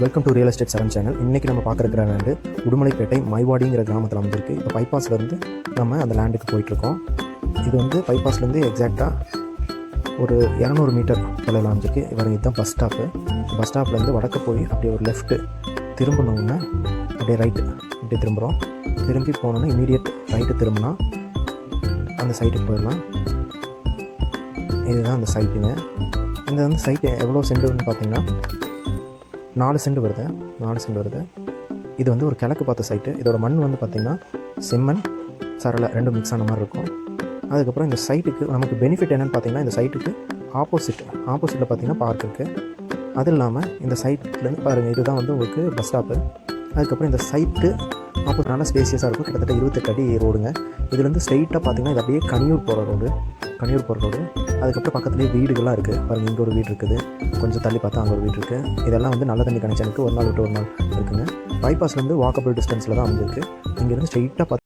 Welcome to real estate seven channel இன்றைக்கி நம்ம பார்க்குற லேண்டு உடுமலைப்பேட்டை மைவாடிங்கிற கிராமத்தில் அமைஞ்சிருக்கு. இப்போ பைபாஸ்லேருந்து நம்ம அந்த லேண்டுக்கு போயிட்டுருக்கோம். இது வந்து பைபாஸ்லேருந்து எக்ஸாக்டாக ஒரு இரநூறு மீட்டர் தொலைவில் அமைஞ்சிருக்கு. இவர் இதுதான் பஸ் ஸ்டாப்பு பஸ் ஸ்டாப்லேருந்து வடக்க போய் அப்படியே ஒரு லெஃப்ட்டு திரும்பினோம்னா அப்படியே ரைட்டு இப்படி திரும்புகிறோம் திரும்பி போனோன்னா இமீடியட் ரைட்டு திரும்பினா அந்த சைட்டுக்கு போயிடலாம். இதுதான் அந்த சைட்டுங்க இந்த வந்து சைட்டு எவ்வளோ சென்டுன்னு பார்த்தீங்கன்னா நாலு சென்ட் வருது நாலு சென்ட் வருது. இது வந்து ஒரு கிழக்கு பார்த்த சைட்டு இதோட மண் வந்து பார்த்திங்கன்னா செம்மண் சரளை ரெண்டும் மிக்ஸ் ஆன மாதிரி இருக்கும். அதுக்கப்புறம் இந்த சைட்டுக்கு நமக்கு பெனிஃபிட் என்னென்னு பார்த்தீங்கன்னா இந்த சைட்டுக்கு ஆப்போசிட் ஆப்போசிட்டில் பார்த்தீங்கன்னா பார்க் இருக்குது அது இல்லாமல் இந்த சைட்லேருந்து பாருங்கள் இதுதான் வந்து உங்களுக்கு பஸ் ஸ்டாப்பு அதுக்கப்புறம் இந்த சைட்டு ஆப்போசிட் நல்லா ஸ்பேசியஸாக இருக்கும். கிட்டத்தட்ட இருபத்தெட்டு அடி ரோடுங்க இதுலேருந்து ஸ்ட்ரைட்டாக பார்த்தீங்கன்னா இது அப்படியே கனியூர் போகிற ரோடு கனியூர் போகிற ரோடு அதுக்கப்புறம் பக்கத்துலேயே வீடுகள்லாம் இருக்குது பாருங்கள் இங்கே ஒரு வீடு இருக்குது. கொஞ்சம் தள்ளி பார்த்தா அங்கே ஒரு வீடு இருக்குது இதெல்லாம் வந்து நல்ல தண்ணி கனெக்ஷனுக்கு ஒரு நாள் விட்டு ஒரு நாள் இருக்குங்க. பைபாஸ்லேருந்து வாக்கபிள் டிஸ்டன்ஸில் தான் அமைஞ்சிருக்கு. இங்கேருந்து ஸ்ட்ரெயிட்டாக பார்த்து